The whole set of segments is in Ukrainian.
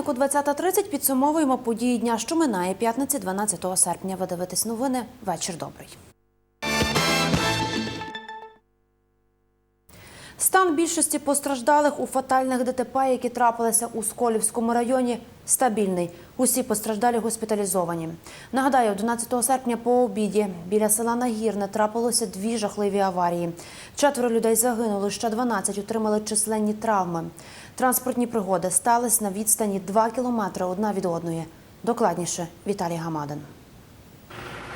годиннику 20.30 підсумовуємо події дня, що минає п'ятниці 12 серпня. Ви дивитесь новини. Вечір добрий. Стан більшості постраждалих у фатальних ДТП, які трапилися у Сколівському районі, стабільний. Усі постраждалі госпіталізовані. Нагадаю, 11 серпня по обіді біля села Нагірне трапилося дві жахливі аварії. Четверо людей загинули, ще 12 отримали численні травми. Транспортні пригоди стались на відстані 2 кілометри одна від одної. Докладніше Віталій Гамадин.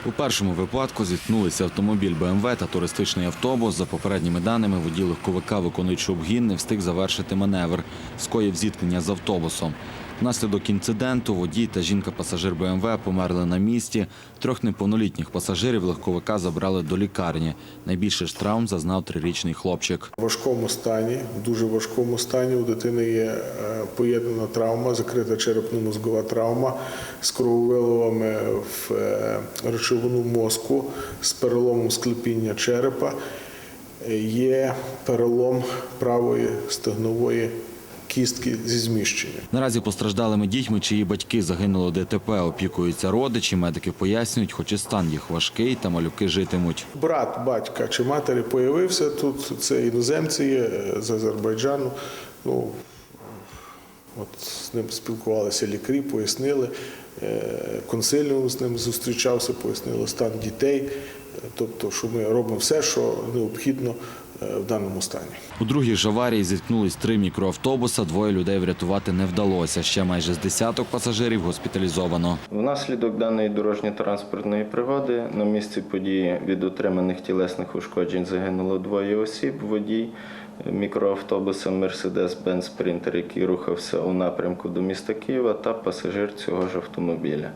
У першому випадку зіткнулися автомобіль БМВ та туристичний автобус. За попередніми даними, водій легковика, виконуючи обгін, не встиг завершити маневр. Скоїв зіткнення з автобусом. Внаслідок інциденту водій та жінка-пасажир БМВ померли на місці. Трьох неповнолітніх пасажирів легковика забрали до лікарні. Найбільше ж травм зазнав трирічний хлопчик. В важкому стані, в дуже важкому стані. У дитини є е, поєднана травма, закрита черепно-мозгова травма з крововиливами в е, речовину мозку, з переломом склепіння черепа. Є перелом правої стегнової кістки зі зміщенням. Наразі постраждалими дітьми, чиї батьки загинули ДТП, опікуються родичі. Медики пояснюють, хоч і стан їх важкий, та малюки житимуть. Брат батька чи матері появився тут. Це іноземці є е, з Азербайджану. Ну, от з ним спілкувалися лікарі, пояснили. Е, Консиліум з ним зустрічався, пояснили стан дітей. Е, Тобто, що ми робимо все, що необхідно в даному стані. У другій ж аварії зіткнулись три мікроавтобуса. Двоє людей врятувати не вдалося. Ще майже з десяток пасажирів госпіталізовано. Внаслідок даної дорожньо-транспортної пригоди на місці події від отриманих тілесних ушкоджень загинуло двоє осіб. Водій мікроавтобуса Mercedes-Benz Sprinter, який рухався у напрямку до міста Києва, та пасажир цього ж автомобіля.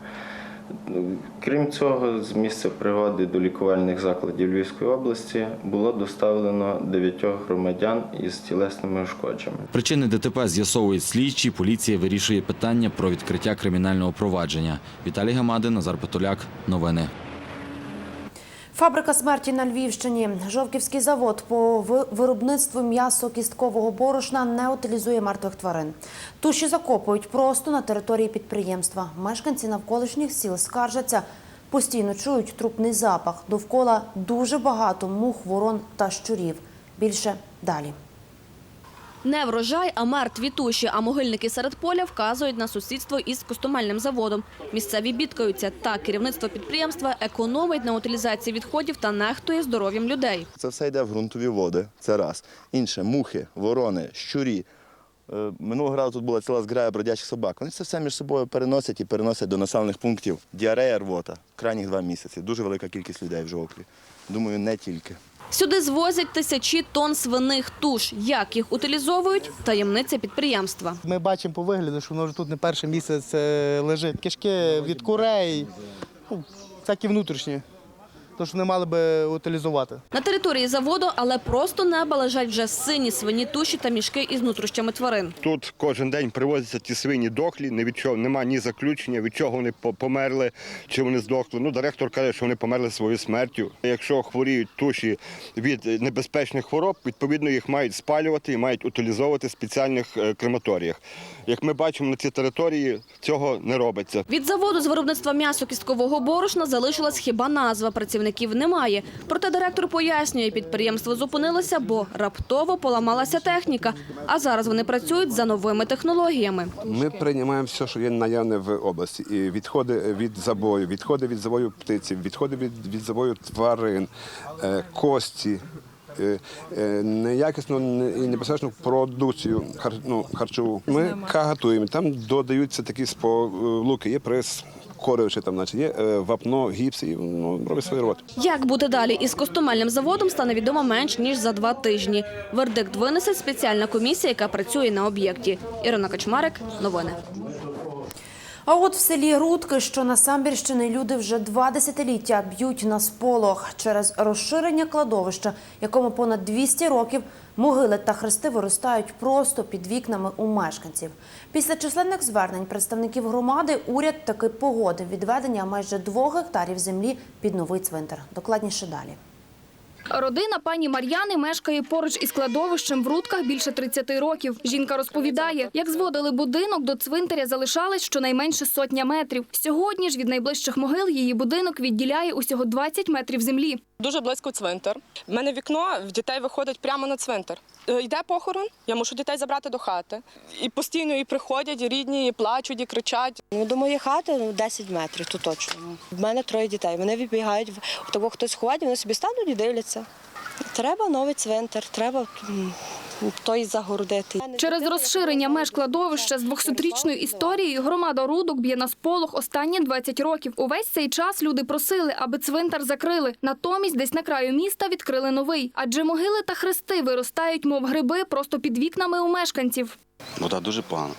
Крім цього, з місця пригоди до лікувальних закладів Львівської області було доставлено дев'ятьох громадян із тілесними ушкодженнями. Причини ДТП з'ясовують слідчі. Поліція вирішує питання про відкриття кримінального провадження. Віталій Гамадин, Назар Петуляк. Новини. Фабрика смерті на Львівщині. Жовківський завод по виробництву м'ясо кісткового борошна не утилізує мертвих тварин. Туші закопують просто на території підприємства. Мешканці навколишніх сіл скаржаться. Постійно чують трупний запах. Довкола дуже багато мух, ворон та щурів. Більше далі. Не врожай, а мертві туші. А могильники серед поля вказують на сусідство із костомельним заводом. Місцеві бідкаються. Так, керівництво підприємства економить на утилізації відходів та нехтує здоров'ям людей. Це все йде в ґрунтові води. Це раз. Інше мухи, ворони, щурі. Е, Минулого разу тут була ціла зграя бродячих собак. Вони це все між собою переносять і переносять до населених пунктів. Діарея рвота. Крайніх два місяці. Дуже велика кількість людей в жовтві. Думаю, не тільки. Сюди звозять тисячі тонн свиних туш. Як їх утилізовують – таємниця підприємства. Ми бачимо по вигляду, що воно вже тут не перший місяць е, лежить. Кишки від курей, так і внутрішні, то що не мали би утилізувати. На території заводу, але просто неба лежать вже сині свині туші та мішки із нутрощами тварин. Тут кожен день привозяться ті свині дохлі, ні від чого нема ні заключення, від чого вони померли, чи вони здохли. Ну, директор каже, що вони померли своєю смертю. Якщо хворіють туші від небезпечних хвороб, відповідно їх мають спалювати і мають утилізовувати в спеціальних е, крематоріях. Як ми бачимо на цій території, цього не робиться. Від заводу з виробництва м'ясо кісткового борошна залишилась хіба назва. Працівників немає. Проте директор пояснює, підприємство зупинилося, бо раптово поламалася техніка. А зараз вони працюють за новими технологіями. Ми приймаємо все, що є наявне в області. І відходи від забою, відходи від забою птиці, відходи від, від забою тварин, е, кості. Е, е, Неякісну не- і небезпечну продукцію ну, харчову. Ми кагатуємо. Там додаються такі сполуки, є прес, коривши там, наче є е, вапно, гіпс і ну, робить свою роботу. Як бути далі із костомельним заводом стане відомо менш ніж за два тижні. Вердикт винесе спеціальна комісія, яка працює на об'єкті. Ірина Качмарик, новини. А от в селі Рудки, що на Самбірщини, люди вже два десятиліття б'ють на сполох через розширення кладовища, якому понад 200 років могили та хрести виростають просто під вікнами у мешканців. Після численних звернень представників громади уряд таки погодив відведення майже двох гектарів землі під новий цвинтар. Докладніше далі. Родина пані Мар'яни мешкає поруч із кладовищем в Рудках більше 30 років. Жінка розповідає, як зводили будинок, до цвинтаря залишалось щонайменше сотня метрів. Сьогодні ж від найближчих могил її будинок відділяє усього 20 метрів землі. Дуже близько цвинтар. В мене вікно в дітей виходить прямо на цвинтар. Е, Йде похорон, я мушу дітей забрати до хати. І постійно і приходять, і рідні, і плачуть, і кричать. Ну, до моєї хати ну, 10 метрів, то точно. В мене троє дітей. Вони вибігають, в того хтось ходить, вони собі стануть і дивляться. Треба новий цвинтар, треба той загородити. Через розширення меж кладовища з 200-річною історією громада Рудок б'є на сполох останні 20 років. Увесь цей час люди просили, аби цвинтар закрили. Натомість десь на краю міста відкрили новий. Адже могили та хрести виростають, мов гриби, просто під вікнами у мешканців. Вода дуже погана.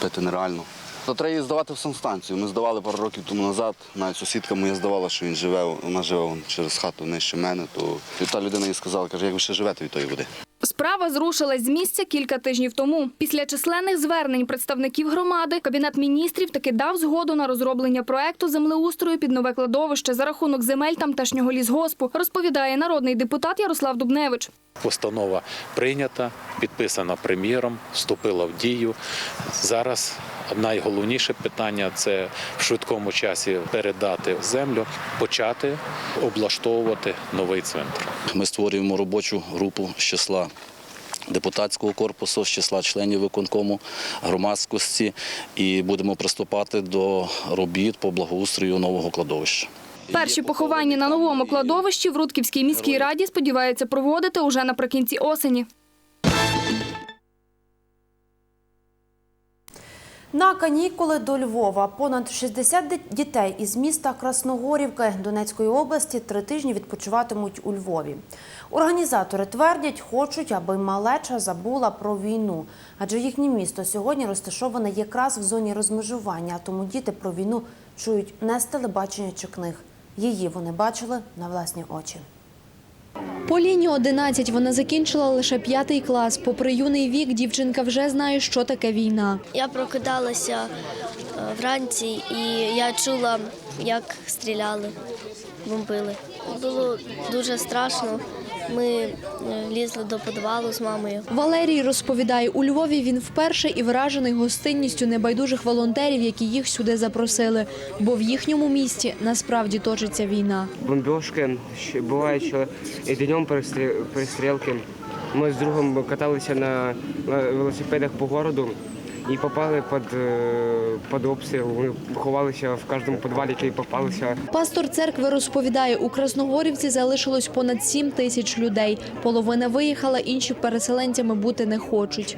Пити нереально. То треба її здавати в санстанцію. Ми здавали пару років тому назад. Навіть сусідка моя здавала, що він живе, вона живе вон через хату нижче мене. То і та людина їй сказала, каже, як ви ще живете від тої води. Справа зрушилась з місця кілька тижнів тому. Після численних звернень представників громади Кабінет міністрів таки дав згоду на розроблення проекту землеустрою під нове кладовище за рахунок земель тамтешнього лісгоспу, розповідає народний депутат Ярослав Дубневич. Постанова прийнята, підписана прем'єром, вступила в дію. Зараз найголовніше питання це в швидкому часі передати землю, почати облаштовувати новий центр. Ми створюємо робочу групу з числа депутатського корпусу, з числа членів виконкому, громадськості і будемо приступати до робіт по благоустрою нового кладовища. Перші поховання на новому кладовищі в Рудківській міській раді сподіваються проводити уже наприкінці осені. На канікули до Львова понад 60 дітей із міста Красногорівки Донецької області три тижні відпочиватимуть у Львові. Організатори твердять, хочуть, аби малеча забула про війну, адже їхнє місто сьогодні розташоване якраз в зоні розмежування, тому діти про війну чують не з телебачення чи книг. Її вони бачили на власні очі. Поліні 11, вона закінчила лише п'ятий клас. Попри юний вік, дівчинка вже знає, що таке війна. Я прокидалася е, вранці і я чула, як стріляли, бомбили. Було дуже страшно. Ми е, лізли до підвалу з мамою. Валерій розповідає, у Львові він вперше і вражений гостинністю небайдужих волонтерів, які їх сюди запросили. Бо в їхньому місті насправді точиться війна. бомбежки, ще буває, що і днем перестрілки. Ми з другом каталися на велосипедах по городу і попали під, е, під обстріл. Ми ховалися в кожному підвалі, який попалися. Пастор церкви розповідає, у Красногорівці залишилось понад 7 тисяч людей. Половина виїхала, інші переселенцями бути не хочуть.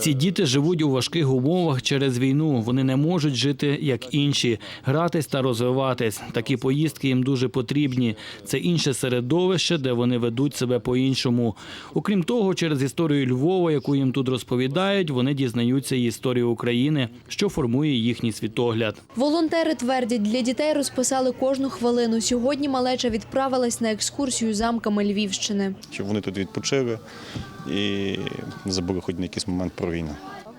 Ці діти живуть у важких умовах через війну. Вони не можуть жити як інші, гратись та розвиватись. Такі поїздки їм дуже потрібні. Це інше середовище, де вони ведуть себе по-іншому. Окрім того, через історію Львова, яку їм тут розповідають, вони дізнаються і історію України, що формує їхній світогляд. Волонтери твердять, для дітей розписали кожну хвилину. Сьогодні малеча відправилась на екскурсію замками Львівщини. щоб вони тут відпочили і забули хоч на якийсь момент про війну.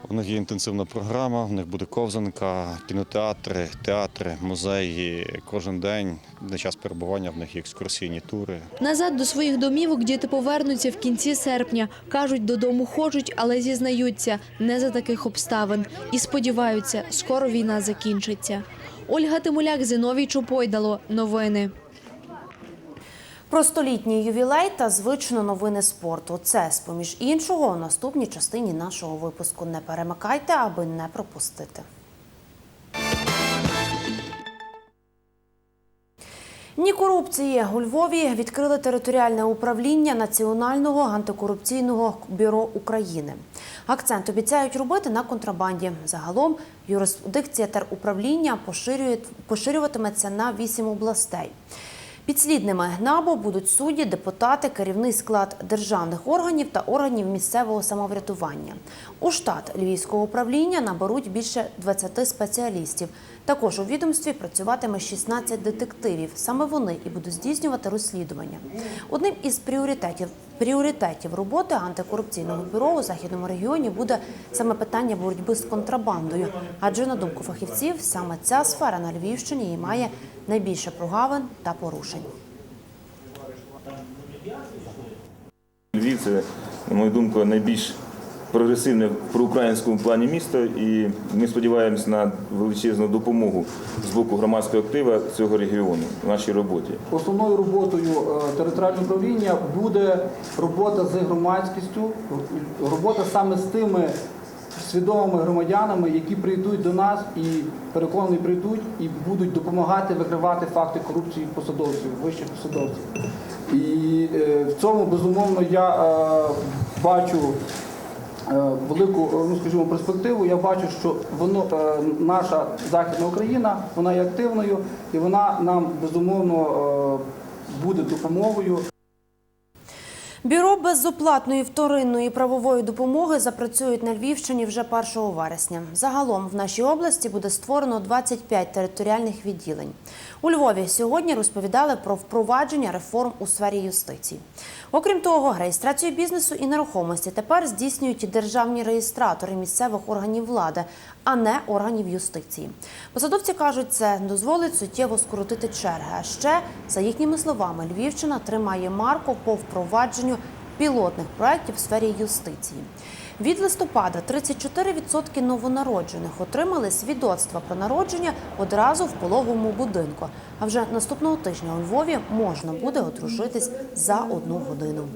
У них є інтенсивна програма, в них буде ковзанка, кінотеатри, театри, музеї. Кожен день на час перебування в них є екскурсійні тури. Назад до своїх домівок діти повернуться в кінці серпня. Кажуть, додому хочуть, але зізнаються не за таких обставин. І сподіваються, скоро війна закінчиться. Ольга Тимуляк, Зіновій Чупойдало. Новини. Про столітній ювілей та звично новини спорту. Це, з-поміж іншого, у наступній частині нашого випуску. Не перемикайте, аби не пропустити. Ні корупції у Львові відкрили територіальне управління Національного антикорупційного бюро України. Акцент обіцяють робити на контрабанді. Загалом юрисдикція теруправління поширюватиметься на вісім областей. Підслідними НАБУ будуть судді, депутати, керівний склад державних органів та органів місцевого самоврядування. У штат Львівського управління наберуть більше 20 спеціалістів. Також у відомстві працюватиме 16 детективів. Саме вони і будуть здійснювати розслідування. Одним із пріоритетів пріоритетів роботи антикорупційного бюро у західному регіоні буде саме питання боротьби з контрабандою. Адже на думку фахівців, саме ця сфера на Львівщині і має найбільше прогавин та порушень. Львів це, на мою думку, найбільш прогресивне в проукраїнському плані місто, і ми сподіваємось на величезну допомогу з боку громадського актива цього регіону в нашій роботі. Основною роботою е, територіального управління буде робота з громадськістю, робота саме з тими свідомими громадянами, які прийдуть до нас і переконані прийдуть і будуть допомагати викривати факти корупції посадовців, вищих посадовців. І е, в цьому безумовно я е, бачу велику, е, ну скажімо, перспективу. Я бачу, що воно е, наша західна Україна, вона є активною і вона нам безумовно е, буде допомогою. Бюро безоплатної вторинної правової допомоги запрацюють на Львівщині вже 1 вересня. Загалом в нашій області буде створено 25 територіальних відділень. У Львові сьогодні розповідали про впровадження реформ у сфері юстиції. Окрім того, реєстрацію бізнесу і нерухомості тепер здійснюють і державні реєстратори місцевих органів влади, а не органів юстиції. Посадовці кажуть, це дозволить суттєво скоротити черги. А ще, за їхніми словами, Львівщина тримає марку по впровадженню пілотних проєктів в сфері юстиції. Від листопада 34% новонароджених отримали свідоцтва про народження одразу в пологовому будинку. А вже наступного тижня у Львові можна буде одружитись за одну годину.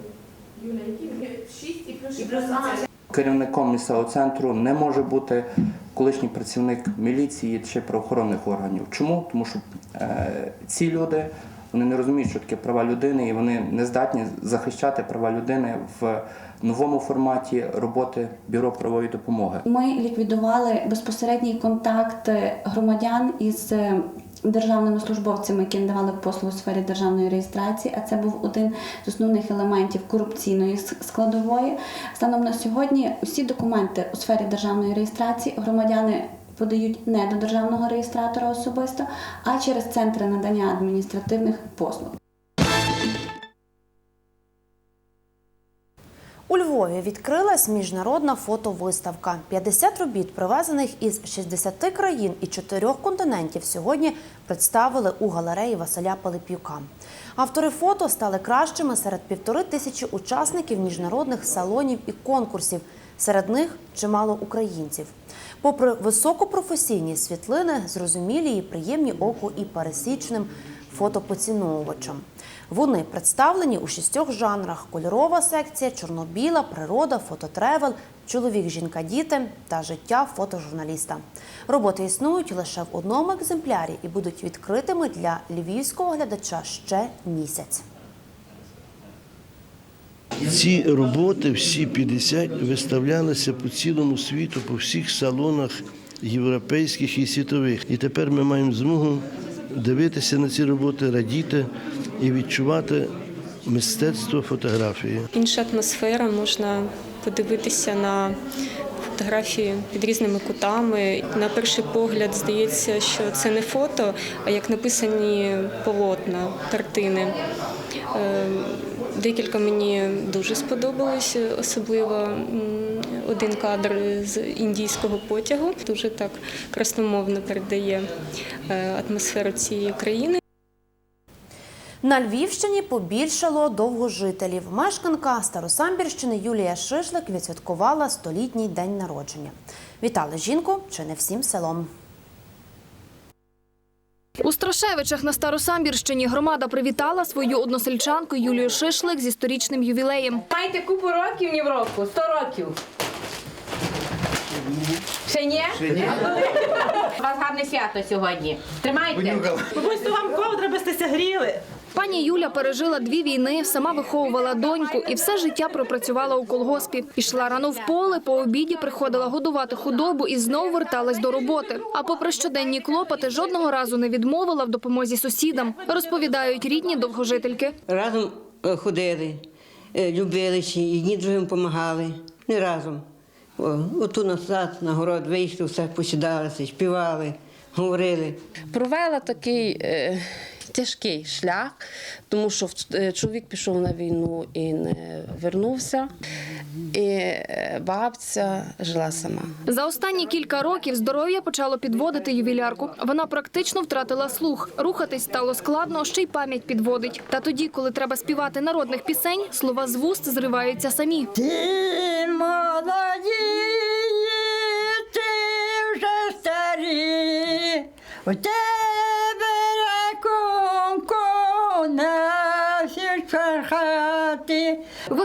Керівником місцевого центру не може бути колишній працівник міліції чи правоохоронних органів. Чому? Тому що е, ці люди вони не розуміють, що таке права людини, і вони не здатні захищати права людини в новому форматі роботи бюро правової допомоги. Ми ліквідували безпосередній контакт громадян із е, державними службовцями, які надавали послуги у сфері державної реєстрації. А це був один з основних елементів корупційної складової. Станом на сьогодні усі документи у сфері державної реєстрації громадяни. Подають не до державного реєстратора особисто, а через центри надання адміністративних послуг. У Львові відкрилась міжнародна фотовиставка. 50 робіт, привезених із 60 країн і 4 континентів, сьогодні представили у галереї Василя Пилип'юка. Автори фото стали кращими серед півтори тисячі учасників міжнародних салонів і конкурсів. Серед них чимало українців. Попри високопрофесійні світлини, зрозумілі і приємні оку і пересічним фотопоціновувачам. Вони представлені у шістьох жанрах: кольорова секція, чорно-біла, природа, фототревел, чоловік, жінка, діти та життя фотожурналіста. Роботи існують лише в одному екземплярі і будуть відкритими для львівського глядача ще місяць. Ці роботи, всі 50, виставлялися по цілому світу, по всіх салонах європейських і світових. І тепер ми маємо змогу дивитися на ці роботи, радіти і відчувати мистецтво фотографії. Інша атмосфера, можна подивитися на фотографії під різними кутами. На перший погляд здається, що це не фото, а як написані полотна, картини. Декілька мені дуже сподобалось, особливо один кадр з індійського потягу. Дуже так красномовно передає е, атмосферу цієї країни. На Львівщині побільшало довгожителів. Мешканка Старосамбірщини Юлія Шишлик відсвяткувала столітній день народження. Вітали жінку чи не всім селом. У Страшевичах на Старосамбірщині громада привітала свою односельчанку Юлію Шишлик зі сторічним ювілеєм. Маєте купу років ні в року, 100 років. Ще ні? Ще ні. У вас гарне свято сьогодні. Тримайте. То вам ковдра би стеся гріли. Пані Юля пережила дві війни, сама виховувала доньку і все життя пропрацювала у колгоспі. Пішла рано в поле, по обіді приходила годувати худобу і знову верталась до роботи. А попри щоденні клопоти, жодного разу не відмовила в допомозі сусідам, розповідають рідні довгожительки. Разом е, ходили, е, любили ще, і одні другим допомагали. Не разом. Оту назад на город вийшли, все посідалися, співали, говорили. Провела такий е, тяжкий шлях, тому що е, чоловік пішов на війну і не вернувся, і е, бабця жила сама. За останні кілька років здоров'я почало підводити ювілярку. Вона практично втратила слух. Рухатись стало складно, ще й пам'ять підводить. Та тоді, коли треба співати народних пісень, слова з вуст зриваються самі. Ти молоді, ти вже старі,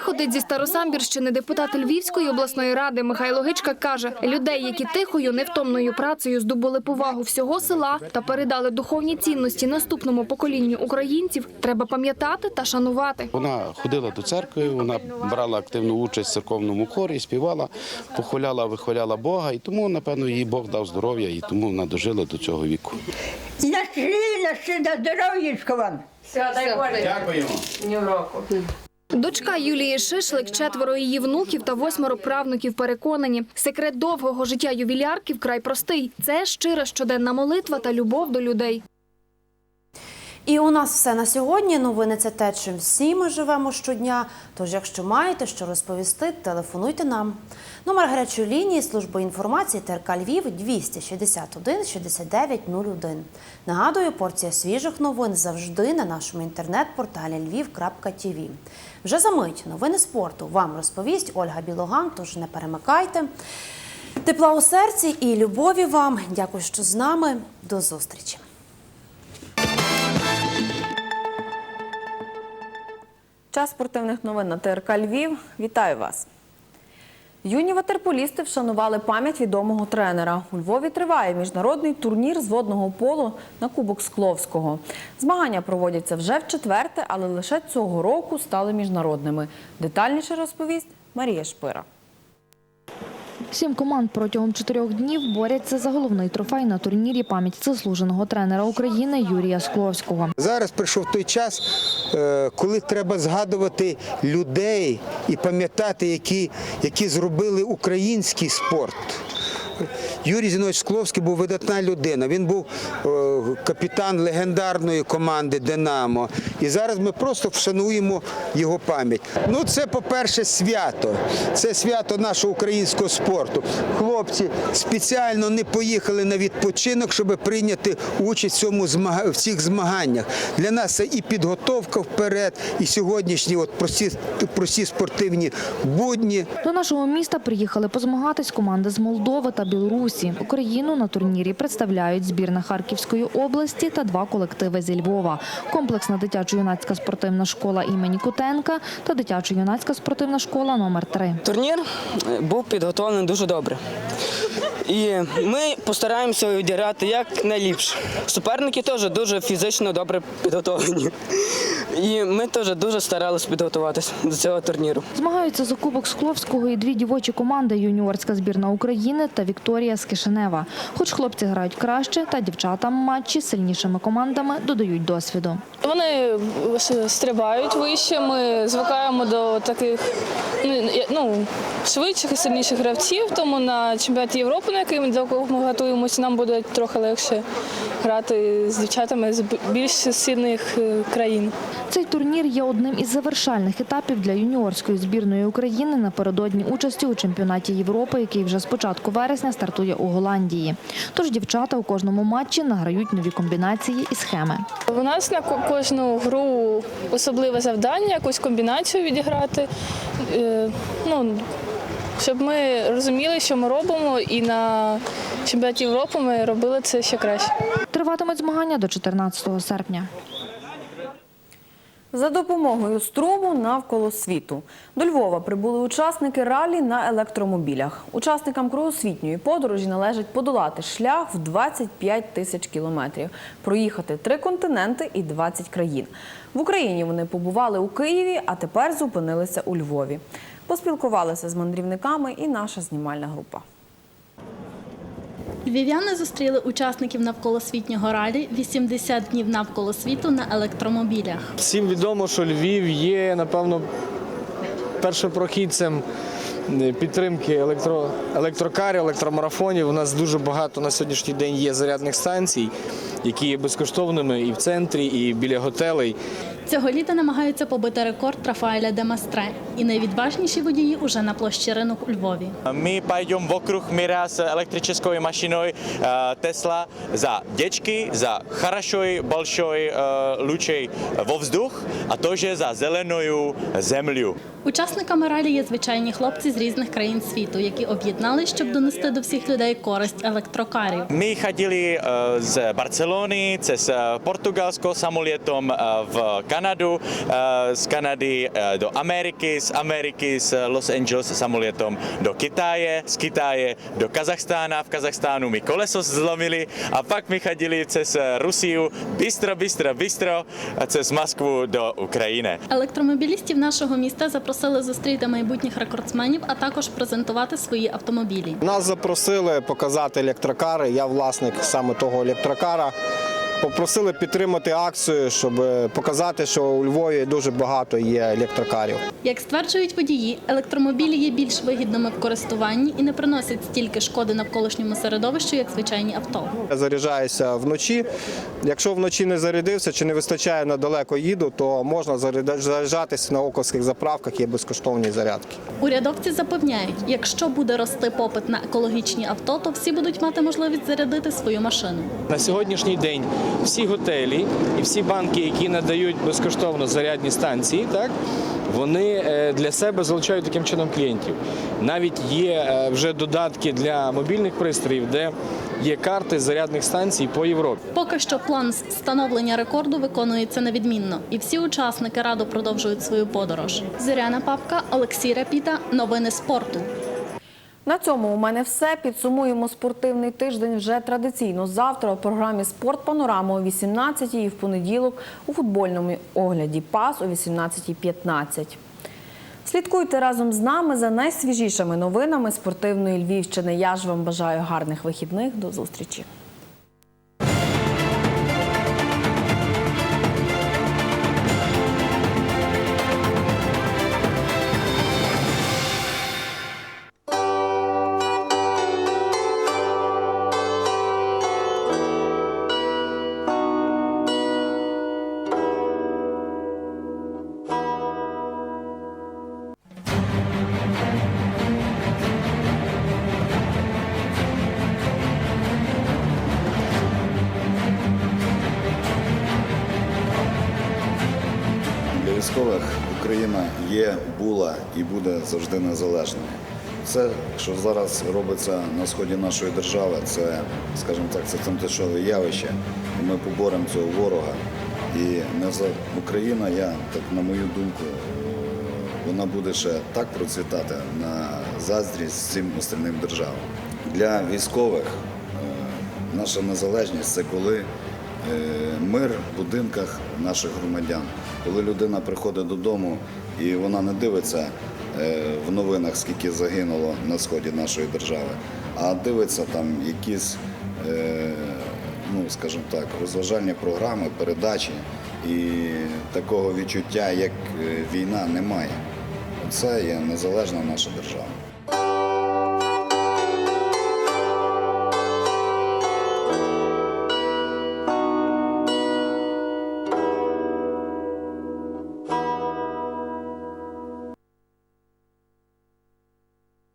Виходить зі Старосамбірщини депутат Львівської обласної ради Михайло Гичка каже, людей, які тихою, невтомною працею здобули повагу всього села та передали духовні цінності наступному поколінню українців, треба пам'ятати та шанувати. Вона ходила до церкви, вона брала активну участь в церковному хорі, співала, похваляла, вихваляла Бога, і тому, напевно, їй Бог дав здоров'я, і тому вона дожила до цього віку. На шлі, ще на здоров'ячко вам. Дякуємо. Дочка Юлії Шишлик, четверо її внуків та восьмеро правнуків переконані, секрет довгого життя ювілярки вкрай простий. Це щира щоденна молитва та любов до людей. І у нас все на сьогодні. Новини це те, чим всі ми живемо щодня. Тож, якщо маєте що розповісти, телефонуйте нам. Номер гарячої лінії служби інформації ТРК Львів 261 69 01. Нагадую, порція свіжих новин завжди на нашому інтернет-порталі lviv.tv. Вже за мить новини спорту вам розповість Ольга Білоган, тож не перемикайте. Тепла у серці і любові вам. Дякую, що з нами. До зустрічі. Час спортивних новин на ТРК Львів. Вітаю вас. Юні ватерполісти вшанували пам'ять відомого тренера. У Львові триває міжнародний турнір з водного полу на Кубок Скловського. Змагання проводяться вже в четверте, але лише цього року стали міжнародними. Детальніше розповість Марія Шпира. Сім команд протягом чотирьох днів борються за головний трофей на турнірі пам'ять заслуженого тренера України Юрія Скловського. Зараз прийшов той час, е, коли треба згадувати людей і пам'ятати, які, які зробили український спорт. Юрій Зінович Скловський був видатна людина. Він був е, капітан легендарної команди Динамо. І зараз ми просто вшануємо його пам'ять. Ну, це, по-перше, свято. Це свято нашого українського спорту. Хлопці спеціально не поїхали на відпочинок, щоб прийняти участь в, цьому в цих змаганнях. Для нас це і підготовка вперед, і сьогоднішні от прості, прості спортивні будні. До нашого міста приїхали позмагатись команди з Молдови та Білорусі. Україну на турнірі представляють збірна Харківської області та два колективи зі Львова. Комплексна дитячо-юнацька спортивна школа імені Кутенка та дитячо-юнацька спортивна школа номер 3 Турнір е, був підготовлений дуже добре. І ми постараємося відіграти як найліпше. Суперники теж дуже фізично добре підготовлені. І ми теж дуже старалися підготуватися до цього турніру. Змагаються за Кубок Скловського і дві дівочі команди юніорська збірна України та Вікторія з Кишинева. Хоч хлопці грають краще, та дівчатам матчі з сильнішими командами додають досвіду. Вони стрибають вище. Ми звикаємо до таких ну, ну, швидших і сильніших гравців. Тому на чемпіонаті Європи, на який до якого ми готуємося, нам буде трохи легше грати з дівчатами з більш сильних е, країн. Цей турнір є одним із завершальних етапів для юніорської збірної України напередодні участі у чемпіонаті Європи, який вже з початку вересня стартує у Голландії. Тож дівчата у кожному матчі награють нові комбінації і схеми. У нас на кожну гру особливе завдання, якусь комбінацію відіграти. Е, Ну, щоб ми розуміли, що ми робимо, і на чемпіонаті Європи ми робили це ще краще. Триватимуть змагання до 14 серпня. За допомогою струму навколо світу. До Львова прибули учасники ралі на електромобілях. Учасникам кругосвітньої подорожі належить подолати шлях в 25 тисяч кілометрів, проїхати три континенти і 20 країн. В Україні вони побували у Києві, а тепер зупинилися у Львові. Поспілкувалися з мандрівниками і наша знімальна група. Львів'яни зустріли учасників навколосвітнього ралі 80 днів навколо світу на електромобілях. Всім відомо, що Львів є, напевно, першопрохідцем е, підтримки електро, електрокарів, електромарафонів. У нас дуже багато на сьогоднішній день є зарядних станцій. які є безкоштовними і в центрі, і біля готелей. Цього літа намагаються побити рекорд Рафаеля Демастре. І найвідважніші водії уже на площі ринок у Львові. My пойдем вокруг мира с электрической машиной э, Tesla за дечки, за хорошей большой э, лучей во воздух, а тоже за зеленую землю. Учасниками ралі є звичайні хлопці з різних країн світу, які об'єднались, щоб донести до всіх людей користь електрокарів. My chodili э, z Barcelony cez э, Portugalsko samolietom э, v Kanadu, э, z Kanady э, do Ameriky, z Ameriky z Los Angeles samolietom do Kitaje, z Kitaje do Kazachstána, v Kazachstánu mi koleso zlomili a pak my chodili cez eh, Rusiu bystro, bystro, bystro a cez Moskvu do Ukrajiny. Електромобілістів нашого міста запросили зустріти майбутніх рекордсменів, а також презентувати свої автомобілі. Нас запросили показати електрокари. Я власник саме того електрокара. Попросили підтримати акцію, щоб показати, що у Львові дуже багато є електрокарів. Як стверджують водії, електромобілі є більш вигідними в користуванні і не приносять стільки шкоди навколишньому середовищу, як звичайні авто. Я заряджаюся вночі. Якщо вночі не зарядився чи не вистачає на далеко їду, то можна заряджа- заряджатися на оковських заправках, є безкоштовні зарядки. Урядовці запевняють, якщо буде рости попит на екологічні авто, то всі будуть мати можливість зарядити свою машину. На сьогоднішній день всі готелі і всі банки, які надають безкоштовно зарядні станції, так вони е, для себе залучають таким чином клієнтів. Навіть є е, вже додатки для мобільних пристроїв, де є карти зарядних станцій по Європі. Поки що план встановлення рекорду виконується невідмінно, і всі учасники радо продовжують свою подорож. Зоряна Папка, Олексій Рапіта. Новини спорту. На цьому у мене все. Підсумуємо спортивний тиждень вже традиційно. Завтра у програмі Спорт Панорама о 18 і в понеділок у футбольному огляді ПАС о 18.15. Слідкуйте разом з нами за найсвіжішими новинами спортивної Львівщини. Я ж вам бажаю гарних вихідних. До зустрічі. Буде завжди незалежною. Це, що зараз робиться на сході нашої держави, це, скажімо так, це тимчасове явище. Ми поборемо цього ворога. І не за Україна, я так на мою думку, вона буде ще так процвітати на заздрість всім остальним державам. Для військових е, наша незалежність це коли е, мир в будинках наших громадян. Коли людина приходить додому і вона не дивиться в новинах, скільки загинуло на сході нашої держави, а дивиться там якісь, е, ну скажімо так, розважальні програми, передачі, і такого відчуття, як е, війна, немає. Це є незалежна наша держава.